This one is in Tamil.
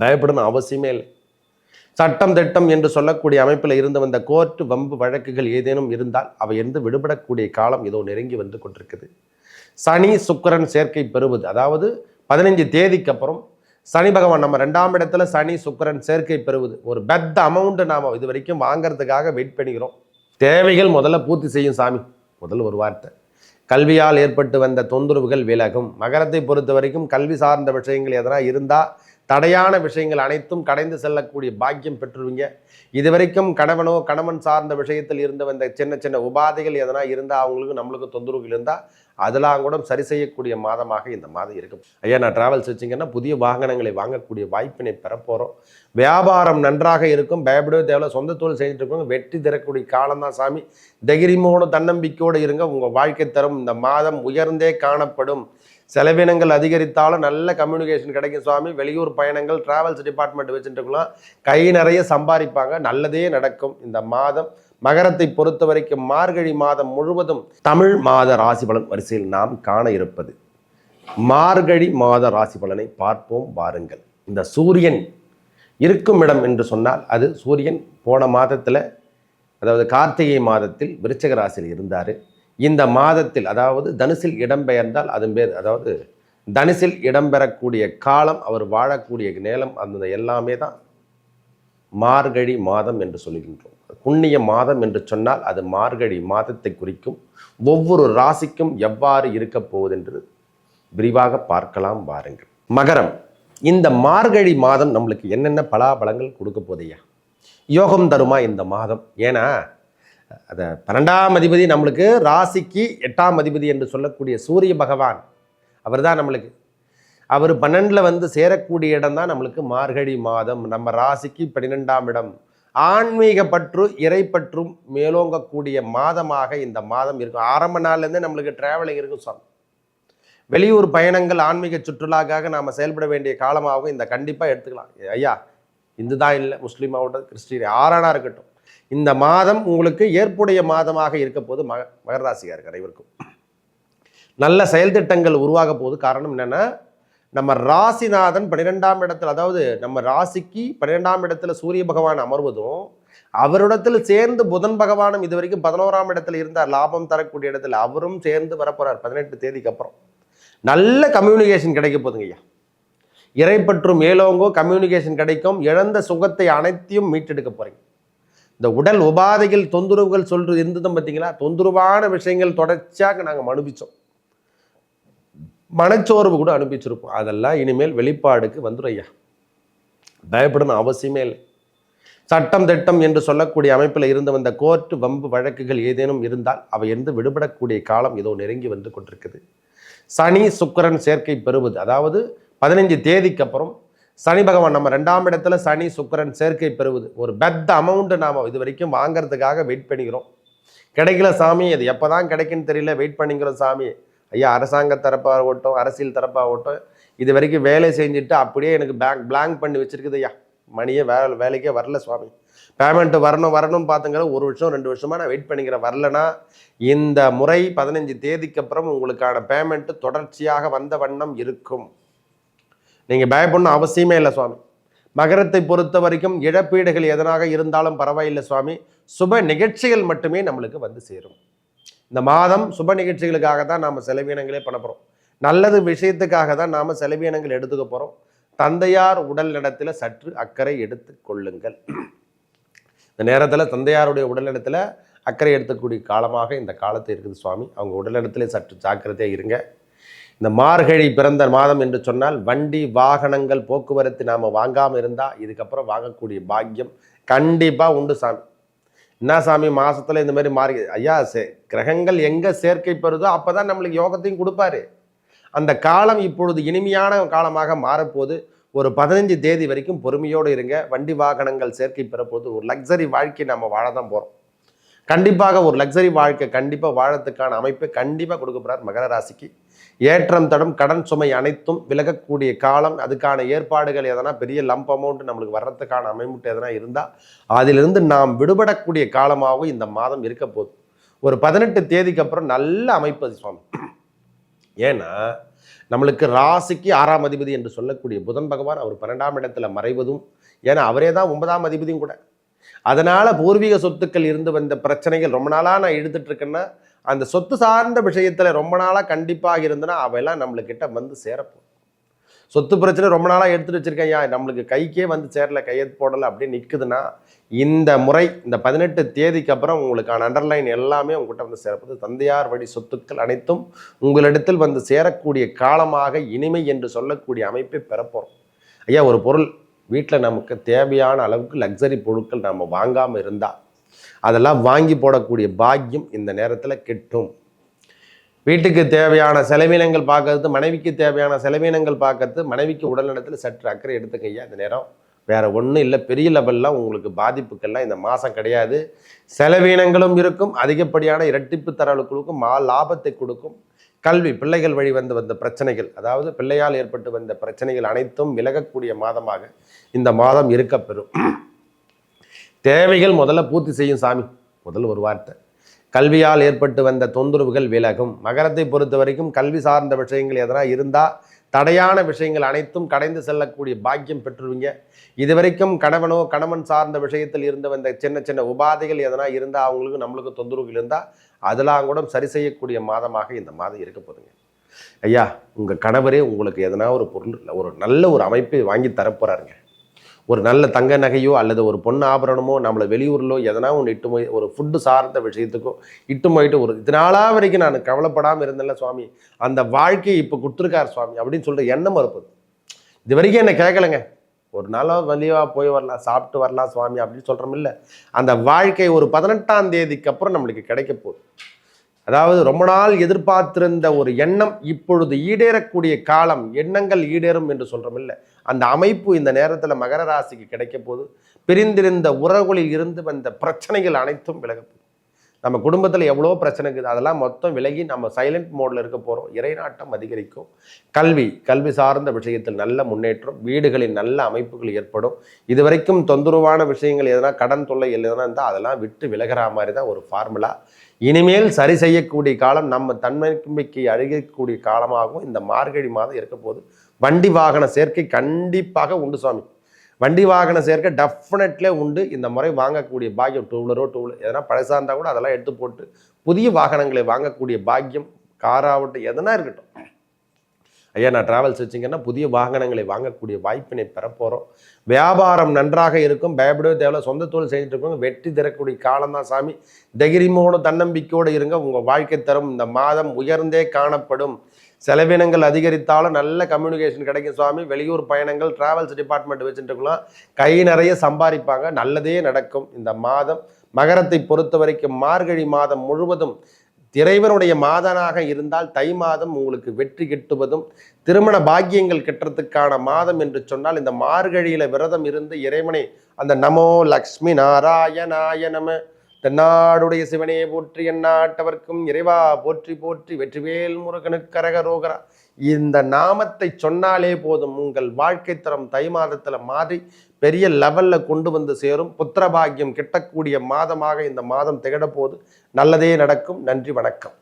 பயப்படணும் அவசியமே இல்லை. சட்டம் திட்டம் என்று சொல்லக்கூடிய அமைப்பில் இருந்து வந்த கோர்ட்டு வம்பு வழக்குகள் ஏதேனும் இருந்தால் அவை இருந்து விடுபடக்கூடிய காலம் இதோ நெருங்கி வந்து கொண்டிருக்குது. சனி சுக்கிரன் சேர்க்கை பெறுவது அதாவது பதினஞ்சு தேதிக்கு அப்புறம் சனி பகவான் நம்ம ரெண்டாம் இடத்துல சனி சுக்கரன் சேர்க்கை பெறுவது ஒரு பெத்த அமௌண்ட்டு நாம் இது வரைக்கும் வாங்குறதுக்காக வெயிட் பண்ணிக்கிறோம். தேவைகள் முதல்ல பூர்த்தி செய்யும் சாமி முதல் ஒரு வார்த்தை. கல்வியால் ஏற்பட்டு வந்த தொந்தரவுகள் விலகும். மகரத்தை பொறுத்த வரைக்கும் கல்வி சார்ந்த விஷயங்கள் எதனா இருந்தால் தடையான விஷயங்கள் அனைத்தும் கடைந்து செல்லக்கூடிய பாக்கியம் பெற்றுருவீங்க. இது வரைக்கும் கணவனோ கணவன் சார்ந்த விஷயத்தில் இருந்து வந்த சின்ன சின்ன உபாதைகள் எதனா இருந்தால் அவங்களுக்கு நம்மளுக்கு தொந்தரவு இருந்தால் அதெல்லாம் கூட சரி செய்யக்கூடிய மாதமாக இந்த மாதம் இருக்கும். ஐயா நான் டிராவல்ஸ் வச்சிங்கன்னா புதிய வாகனங்களை வாங்கக்கூடிய வாய்ப்பினை பெறப்போகிறோம் வியாபாரம் நன்றாக இருக்கும். பயப்படவே தேவையில்ல. சொந்த தொழில் செஞ்சுட்டு இருக்கவங்க வெற்றி தரக்கூடிய காலம் தான் சாமி. தைரியமோடு தன்னம்பிக்கையோடு இருங்க. உங்கள் வாழ்க்கை தரும் இந்த மாதம் உயர்ந்தே காணப்படும். செலவினங்கள் அதிகரித்தாலும் நல்ல கம்யூனிகேஷன் கிடைக்கும் சுவாமி. வெளியூர் பயணங்கள் டிராவல்ஸ் டிபார்ட்மெண்ட் வச்சுட்டுக்கலாம் கை நிறைய சம்பாதிப்பாங்க. நல்லதே நடக்கும். இந்த மாதம் மகரத்தை பொறுத்த வரைக்கும் மார்கழி மாதம் முழுவதும் தமிழ் மாத ராசி பலன் வரிசையில் நாம் காண இருப்பது. மார்கழி மாத ராசி பலனை பார்ப்போம் வாருங்கள். இந்த சூரியன் இருக்கும் இடம் என்று சொன்னால் அது சூரியன் போன மாதத்தில் அதாவது கார்த்திகை மாதத்தில் விருச்சக ராசியில் இருந்தார். இந்த மாதத்தில் அதாவது தனுசில் இடம்பெயர்ந்தால் அதன் பேர் அதாவது தனுசில் இடம்பெறக்கூடிய காலம் அவர் வாழக்கூடிய நேரம் அந்த எல்லாமே தான் மார்கழி மாதம் என்று சொல்கின்றோம். புண்ணிய மாதம் என்று சொன்னால் அது மார்கழி மாதத்தை குறிக்கும். ஒவ்வொரு ராசிக்கும் எவ்வாறு இருக்கப் போவதென்று விரிவாக பார்க்கலாம் வாருங்கள். மகரம். இந்த மார்கழி மாதம் நம்மளுக்கு என்னென்ன பலாபலங்கள் கொடுக்க போதையா யோகம் தருமா இந்த மாதம்? ஏன்னா அதை பன்னெண்டாம் அதிபதி நம்மளுக்கு ராசிக்கு எட்டாம் அதிபதி என்று சொல்லக்கூடிய சூரிய பகவான். அவர் தான் நம்மளுக்கு. அவர் பன்னெண்டில் வந்து சேரக்கூடிய இடம் தான் நம்மளுக்கு மார்கழி மாதம். நம்ம ராசிக்கு பன்னிரெண்டாம் இடம். ஆன்மீக பற்று இறைப்பற்றும் மேலோங்கக்கூடிய மாதமாக இந்த மாதம் இருக்கும் ஆரம்ப நாள்லேருந்தே நம்மளுக்கு டிராவலிங் இருக்கும் சாமி வெளியூர் பயணங்கள் ஆன்மீக சுற்றுலாக்காக நாம் செயல்பட வேண்டிய காலமாகவும் இந்த கண்டிப்பாக எடுத்துக்கலாம். ஐயா இந்து தான் இல்லை முஸ்லீமாகட்டும் கிறிஸ்டின் ஆறானா இருக்கட்டும். இந்த மாதம் உங்களுக்கு ஏற்புடைய மாதமாக இருக்க போது மக மகர அனைவருக்கும். நல்ல செயல் திட்டங்கள் உருவாக போது காரணம் என்னென்னா நம்ம ராசிநாதன் பன்னிரெண்டாம் இடத்துல அதாவது நம்ம ராசிக்கு பன்னிரெண்டாம் இடத்துல சூரிய பகவான் அமர்வதும் அவரிடத்தில் சேர்ந்து புதன் பகவானும் இது வரைக்கும் பதினோராம் இடத்துல இருந்தார் லாபம் தரக்கூடிய இடத்துல அவரும் சேர்ந்து வரப்போறார் பதினெட்டு தேதிக்கு அப்புறம். நல்ல கம்யூனிகேஷன் கிடைக்க போதுங்க ஐயா. இறைப்பற்றும் மேலோங்கோ கம்யூனிகேஷன் கிடைக்கும் இழந்த சுகத்தை அனைத்தையும் மீட்டெடுக்க போறீங்க. இந்த உடல் உபாதைகள் தொந்தரவுகள் சொல்றது இருந்ததும் பார்த்தீங்களா? தொந்தரவான விஷயங்கள் தொடர்ச்சியாக நாங்கள் அனுப்பிச்சோம் மனச்சோர்வு கூட அனுப்பிச்சிருப்போம் அதெல்லாம் இனிமேல் வெளிப்பாடுக்கு வந்துடும் ஐயா. பயப்படணும் அவசியமே இல்லை. சட்டம் திட்டம் என்று சொல்லக்கூடிய அமைப்பில் இருந்து வந்த கோர்ட்டு வம்பு வழக்குகள் ஏதேனும் இருந்தால் அவை இருந்து விடுபடக்கூடிய காலம் இதோ நெருங்கி வந்து கொண்டிருக்குது. சனி சுக்கரன் சேர்க்கை பெறுவது அதாவது பதினஞ்சு தேதிக்கு அப்புறம் சனி பகவான் நம்ம ரெண்டாம் இடத்துல சனி சுக்கிரன் சேர்க்கை பெறுவது. ஒரு பெத்த அமௌண்ட்டு நாம் இது வரைக்கும் வாங்கிறதுக்காக வெயிட் பண்ணிக்கிறோம். கிடைக்கல சாமி அது எப்போ தான் கிடைக்குன்னு தெரியல வெயிட் பண்ணிக்கிறோம் சாமி. ஐயா அரசாங்க தரப்பாகட்டும் அரசியல் தரப்பாகட்டும் இது வரைக்கும் வேலை செஞ்சுட்டு அப்படியே எனக்கு பேங்க் பிளாங்க் பண்ணி வச்சிருக்குது ஐயா. மணியே வேலை வேலைக்கே வரல சுவாமி. பேமெண்ட் வரணும் வரணும் பார்த்துங்கிற ஒரு வருஷம் ரெண்டு வருஷமாக நான் வெயிட் பண்ணிக்கிறேன். வரலனா இந்த முறை பதினஞ்சு தேதிக்கு அப்புறம் உங்களுக்கான பேமெண்ட்டு தொடர்ச்சியாக வந்த வண்ணம் இருக்கும். நீங்கள் பயப்படணும் அவசியமே இல்லை சுவாமி. மகரத்தை பொறுத்த வரைக்கும் இழப்பீடுகள் எதனாக இருந்தாலும் பரவாயில்லை சுவாமி. சுப நிகழ்ச்சிகள் மட்டுமே நம்மளுக்கு வந்து சேரும். இந்த மாதம் சுப நிகழ்ச்சிகளுக்காக தான் நாம் செலவீனங்களே பண்ண போகிறோம் நல்லது விஷயத்துக்காக தான் நாம் செலவீனங்கள் எடுத்துக்க போகிறோம் தந்தையார் உடல் நடத்தில் சற்று அக்கறை எடுத்து கொள்ளுங்கள். இந்த நேரத்தில் தந்தையாருடைய உடல்நலத்தில் அக்கறை எடுத்துக்கூடிய காலமாக இந்த காலத்தை இருக்குது சுவாமி. அவங்க உடல்நலத்திலே சற்று ஜாக்கிரதையாக இருங்க. இந்த மார்கழி பிறந்த மாதம் என்று சொன்னால் வண்டி வாகனங்கள் போக்குவரத்து நாம் வாங்காமல் இருந்தால் இதுக்கப்புறம் வாங்கக்கூடிய பாக்கியம் கண்டிப்பாக உண்டு சாமி. என்ன சாமி மாதத்தில் இந்த மாதிரி மாறி ஐயா சே கிரகங்கள் எங்கே சேர்க்கை பெறுதோ அப்போ தான் நம்மளுக்கு யோகத்தையும் கொடுப்பாரு. அந்த காலம் இப்பொழுது இனிமையான காலமாக மாறப்போது ஒரு பதினஞ்சு தேதி வரைக்கும் பொறுமையோடு இருங்க. வண்டி வாகனங்கள் சேர்க்கை பெறப்போது ஒரு லக்ஸரி வாழ்க்கை நம்ம வாழ தான் போகிறோம் கண்டிப்பாக ஒரு லக்ஸரி வாழ்க்கை கண்டிப்பாக வாழறதுக்கான அமைப்பை கண்டிப்பாக கொடுக்க போகிறார் மகர ராசிக்கு. ஏற்றம் தடம் கடன் சுமை அனைத்தும் விலகக்கூடிய காலம். அதுக்கான ஏற்பாடுகள் எதனா பெரிய லம்ப் அமௌண்ட் நம்மளுக்கு வர்றதுக்கான அமைப்பு எதனா இருந்தால் அதிலிருந்து நாம் விடுபடக்கூடிய காலமாகவும் இந்த மாதம் இருக்க போகுது. ஒரு பதினெட்டு தேதிக்கு அப்புறம் நல்ல அமைப்பு சுவாமி. ஏன்னா நம்மளுக்கு ராசிக்கு ஆறாம் அதிபதி என்று சொல்லக்கூடிய புதன் பகவான் அவர் பன்னெண்டாம் இடத்துல மறைவதும் ஏன்னா அவரே தான் ஒன்பதாம் அதிபதியும் கூட. அதனால பூர்வீக சொத்துக்கள் இருந்து வந்த பிரச்சனைகள் ரொம்ப நாளாக நான் எடுத்துட்டு இருக்கேன்னா அந்த சொத்து சார்ந்த விஷயத்தில் ரொம்ப நாளாக கண்டிப்பாக இருந்தனா அவையெல்லாம் நம்மளுக்கிட்ட வந்து சேரப்போம் சொத்து பிரச்சனை ரொம்ப நாளாக எடுத்துட்டு வச்சுருக்கேன் ஐயா நம்மளுக்கு கைக்கே வந்து சேரல கையெழுத்து போடலை அப்படின்னு நிற்குதுன்னா இந்த முறை இந்த பதினெட்டு தேதிக்கு அப்புறம் உங்களுக்கான அண்டர்லைன் எல்லாமே உங்கள்கிட்ட வந்து சேரப்போது தந்தையார் வழி சொத்துக்கள் அனைத்தும் உங்களிடத்தில் வந்து சேரக்கூடிய காலமாக இனிமை என்று சொல்லக்கூடிய அமைப்பை பெறப்போகிறோம் ஐயா ஒரு பொருள் வீட்டில் நமக்கு தேவையான அளவுக்கு லக்ஸரி பொருட்கள் நம்ம வாங்காமல் இருந்தால் அதெல்லாம் வாங்கி போடக்கூடிய பாக்கியம் இந்த நேரத்தில் கிட்டும். வீட்டுக்கு தேவையான செலவினங்கள் பார்க்கறது மனைவிக்கு தேவையான செலவினங்கள் பார்க்கறது மனைவிக்கு உடல்நலத்தில் சற்று அக்கறை எடுத்துக்கய்யா இந்த நேரம் வேற ஒன்றும் இல்லை. பெரிய லெவல்லாம் உங்களுக்கு பாதிப்புக்கெல்லாம் இந்த மாதம் கிடையாது. செலவீனங்களும் இருக்கும். அதிகப்படியான இரட்டிப்பு தரவுகளுக்கும் மா லாபத்தை கொடுக்கும். கல்வி பிள்ளைகள் வழி வந்து வந்த பிரச்சனைகள் அதாவது பிள்ளையால் ஏற்பட்டு வந்த பிரச்சனைகள் அனைத்தும் விலகக்கூடிய மாதமாக இந்த மாதம் இருக்கப்பெறும். தேவைகள் முதல்ல பூர்த்தி செய்யும் சாமி. முதல் ஒரு வார்த்தை. கல்வியால் ஏற்பட்டு வந்த தொந்தரவுகள் விலகும். மகரத்தை பொறுத்த வரைக்கும் கல்வி சார்ந்த விஷயங்கள் எதனா இருந்தால் தடையான விஷயங்கள் அனைத்தும் கடைந்து செல்லக்கூடிய பாக்கியம் பெற்றுருவீங்க. இதுவரைக்கும் கணவனோ கணவன் சார்ந்த விஷயத்தில் இருந்து வந்த சின்ன சின்ன உபாதைகள் எதனா இருந்தால் அவங்களுக்கு நம்மளுக்கு தொந்தரவுகள் இருந்தால் அதெல்லாம் கூட சரி செய்யக்கூடிய மாதமாக இந்த மாதம் இருக்க போதுங்க. ஐயா உங்கள் கணவரே உங்களுக்கு எதனா ஒரு பொருள் ஒரு நல்ல ஒரு அமைப்பை வாங்கி தரப்போகிறாருங்க ஒரு நல்ல தங்க நகையோ அல்லது ஒரு பொண்ணு ஆபரணமோ நம்மளை வெளியூரிலோ எதனா ஒன்று இட்டு போய் ஒரு ஃபுட்டு சார்ந்த விஷயத்துக்கோ இட்டு போயிட்டு ஒரு இதனாலாக வரைக்கும் நான் கவலைப்படாமல் இருந்தேன்ல சுவாமி. அந்த வாழ்க்கையை இப்போ கொடுத்துருக்கார் சுவாமி அப்படின்னு சொல்லிட்டு எண்ணம் மறுப்பது இது வரைக்கும் என்னை கேட்கலைங்க. ஒரு நாளோ வெளியாக போய் வரலாம் சாப்பிட்டு வரலாம் சுவாமி அப்படின்னு சொல்கிறோம் இல்லை. அந்த வாழ்க்கை ஒரு பதினெட்டாம் தேதிக்கு அப்புறம் நம்மளுக்கு கிடைக்க போகுது. அதாவது ரொம்ப நாள் எதிர்பார்த்திருந்த ஒரு எண்ணம் இப்பொழுது ஈடேறக்கூடிய காலம் எண்ணங்கள் ஈடேறும் என்று சொல்கிறோம் இல்லை. அந்த அமைப்பு இந்த நேரத்தில் மகர ராசிக்கு கிடைக்க போது பிரிந்திருந்த உறவுகளில் இருந்து வந்த பிரச்சனைகள் அனைத்தும் விலக போகுது. நம்ம குடும்பத்தில் எவ்வளோ பிரச்சனை இருக்குது அதெல்லாம் மொத்தம் விலகி நம்ம சைலண்ட் மோடில் இருக்க போகிறோம் இறைநாட்டம் அதிகரிக்கும். கல்வி கல்வி சார்ந்த விஷயத்தில் நல்ல முன்னேற்றம் வீடுகளில் நல்ல அமைப்புகள் ஏற்படும். இதுவரைக்கும் தொந்தரவான விஷயங்கள் எதனா கடன் தொல்லை எதனா இருந்தால் அதெல்லாம் விட்டு விலகிற மாதிரி தான் ஒரு ஃபார்முலா இனிமேல் சரி செய்யக்கூடிய காலம் நம்ம தன்மைக்கு அழகக்கூடிய காலமாகவும் இந்த மார்கழி மாதம் இருக்க போது வண்டி வாகன சேர்க்கை கண்டிப்பாக உண்டு சுவாமி. வண்டி வாகன சேர்க்கை டெஃபினெட்லே உண்டு. இந்த முறை வாங்கக்கூடிய பாக்கியம் டூ வீலரோ டூ வீலர் எதனா பழசாக இருந்தால் கூட அதெல்லாம் எடுத்து போட்டு புதிய வாகனங்களை வாங்கக்கூடிய பாக்கியம் காராகட்டும் எதனா இருக்கட்டும். ஐயா நான் டிராவல்ஸ் வச்சிங்கன்னா புதிய வாகனங்களை வாங்கக்கூடிய வாய்ப்பினை பெறப்போகிறோம் வியாபாரம் நன்றாக இருக்கும். பயப்படவே தேவையில்ல. சொந்த தொழில் செஞ்சுட்டு இருக்கோங்க வெற்றி தரக்கூடிய காலம் தான் சாமி. தைரியமோட தன்னம்பிக்கையோடு இருங்க. உங்கள் வாழ்க்கை தரும். இந்த மாதம் உயர்ந்தே காணப்படும். செலவினங்கள் அதிகரித்தாலும் நல்ல கம்யூனிகேஷன் கிடைக்கும் சுவாமி வெளியூர் பயணங்கள் டிராவல்ஸ் டிபார்ட்மெண்ட் வச்சுட்டுக்கலாம் கை நிறைய சம்பாதிப்பாங்க. நல்லதே நடக்கும். இந்த மாதம் மகரத்தை பொறுத்த வரைக்கும் மார்கழி மாதம் முழுவதும் இறைவனுடைய மாதனாக இருந்தால் தை மாதம் உங்களுக்கு வெற்றி கிட்டுவதும் திருமண பாக்கியங்கள் கெட்டுறதுக்கான மாதம் என்று சொன்னால் இந்த மார்கழியில விரதம் இருந்து இறைவனை அந்த நமோ லக்ஷ்மி நாராயணாய நம தென்னாடுடைய சிவனையை போற்றி எந்நாட்டவர்க்கும் இறைவா போற்றி போற்றி வெற்றிவேல் முருகனு ரோகரா இந்த நாமத்தை சொன்னாலே போதும் உங்கள் வாழ்க்கை தரம் தை மாதத்தில் மாறி பெரிய லெவலில் கொண்டு வந்து சேரும். புத்திரபாகியம் கிட்டக்கூடிய மாதமாக இந்த மாதம் திகழப்போது. போது நல்லதே நடக்கும். நன்றி வணக்கம்.